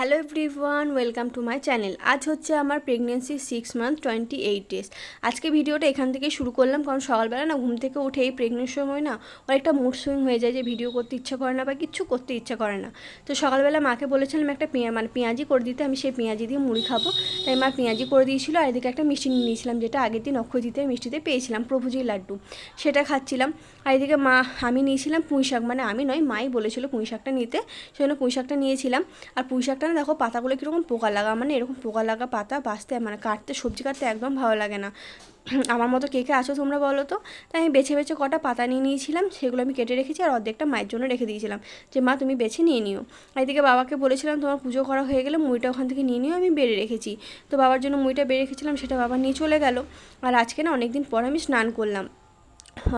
Hello everyone, welcome to my channel. আজ হচ্ছে আমার pregnancy six month twenty eight days. আজকে ভিডিওটা এখান থেকে শুরু করলাম, কারণ সকালবেলা না ঘুম থেকে উঠে এই প্রেগনেন্ট সময় না অনেকটা মুড সুইং হয়ে যায় যে ভিডিও করতে ইচ্ছা করে না বা কিচ্ছু করতে ইচ্ছা করে না। তো সকালবেলা মাকে বলেছিলাম একটা পেঁয়া মানে পেঁয়াজি করে দিতে, আমি সেই পেঁয়াজি দিয়ে মুড়ি খাব। তাই মা পেঁয়াজি করে দিয়েছিল, আর এদিকে একটা মিষ্টি নিয়ে নিয়েছিলাম, যেটা আগের দিন অক্ষয়জিতে মিষ্টিতে পেয়েছিলাম, প্রভুজির লাড্ডু। সেটা খাচ্ছিলাম। আর এদিকে মা, আমি নিয়েছিলাম পুঁই শাক মানে আমি নয়, মাই বলেছিল পুঁই শাকটা নিতে। সেজন্য পুঁই শাকটা নিয়েছিলাম। আর পুঁই শাকটা না দেখো পাতাগুলো কীরকম পোকা লাগা মানে এরকম পোকা লাগা পাতা বাঁচতে মানে কাটতে, সবজি কাটতে একদম ভালো লাগে না। আমার মতো কে কে আছো তোমরা বলো তো? তাই আমি বেছে বেছে কটা পাতা নিয়ে নিয়েছিলাম, সেগুলো আমি কেটে রেখেছি আর অর্ধেকটা মায়ের জন্য রেখে দিয়েছিলাম। যে মা তুমি বেছে নিয়ে নিও। এদিকে বাবাকে বলেছিলাম তোমার পুজো করা হয়ে গেলে মুড়িটা ওখান থেকে নিয়ে নিও, আমি বেড়ে রেখেছি। তো বাবার জন্য মুড়িটা বেড়ে রেখেছিলাম, সেটা বাবা নিয়ে চলে গেল। আর আজকে না অনেক দিন পর আমি স্নান করলাম।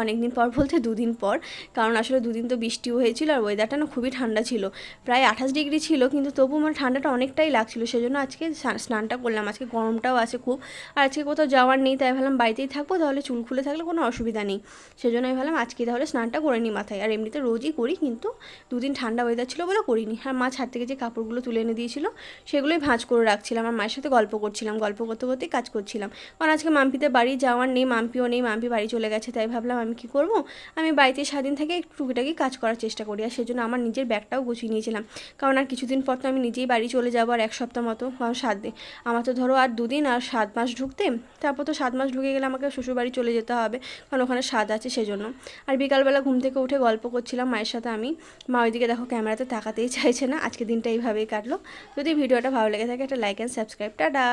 অনেক দিন পর বলতে দুদিন পর, কারণ আসলে দুদিন তো বৃষ্টিও হয়েছিল আর ওয়েদারটা না খুবই ঠান্ডা ছিল। প্রায় আঠাশ ডিগ্রি ছিল, কিন্তু তবু আমার ঠান্ডাটা অনেকটাই লাগছিল, সেজন্য আজকে স্নানটা করলাম। আজকে গরমটাও আছে খুব, আর আজকে কোথাও যাওয়ার নেই, তাই ভাবলাম বাড়িতেই থাকব, তাহলে চুল খুলে থাকলে কোনো অসুবিধা নেই। সেজন্য আমি ভাবলাম আজকে তাহলে স্নানটা করে নিই মাথায়। আর এমনিতে রোজই করি, কিন্তু দুদিন ঠান্ডা ওয়েদার ছিল বলে করিনি। আর মা ছাদ থেকে যে কাপড়গুলো তুলে এনে দিয়েছিল, সেগুলোই ভাঁজ করে রাখছিলাম। আর মায়ের সাথে গল্প করছিলাম, গল্প করতে করতেই কাজ করছিলাম। কারণ আজকে মাম্পিতে বাড়ি যাওয়ার নেই, মাম্পিও নেই, মাম্পি বাড়ি চলে গেছে, তাই ভাবলাম আমি কি করব? আমি বাড়িতে স্বাধীন থেকে একটু টুকিটাকি কাজ করার চেষ্টা করি, আর সেজন্য আমার নিজের ব্যাগটাও গুছিয়ে নিয়েছিলাম। কারণ আর কিছুদিন পর তো আমি নিজেই বাড়ি চলে যাব আর এক সপ্তাহ মতো কারণ সাত দিন। আমার তো ধরো আর দুদিন আর সাত মাস ঢুকতে, তারপর তো সাত মাস ঢুকে গেলে আমাকে শ্বশুরবাড়ি চলে যেতে হবে, কারণ ওখানে স্বাদ আছে সেজন্য। আর বিকালবেলা ঘুম থেকে উঠে গল্প করছিলাম মায়ের সাথে আমি। মা ওইদিকে দেখো ক্যামেরাতে তাকাতেই চাইছে না আজকে দিনটা এইভাবেই কাটলো। যদি ভিডিওটা ভালো লেগে থাকে একটা লাইক অ্যান্ড সাবস্ক্রাইব টাটা!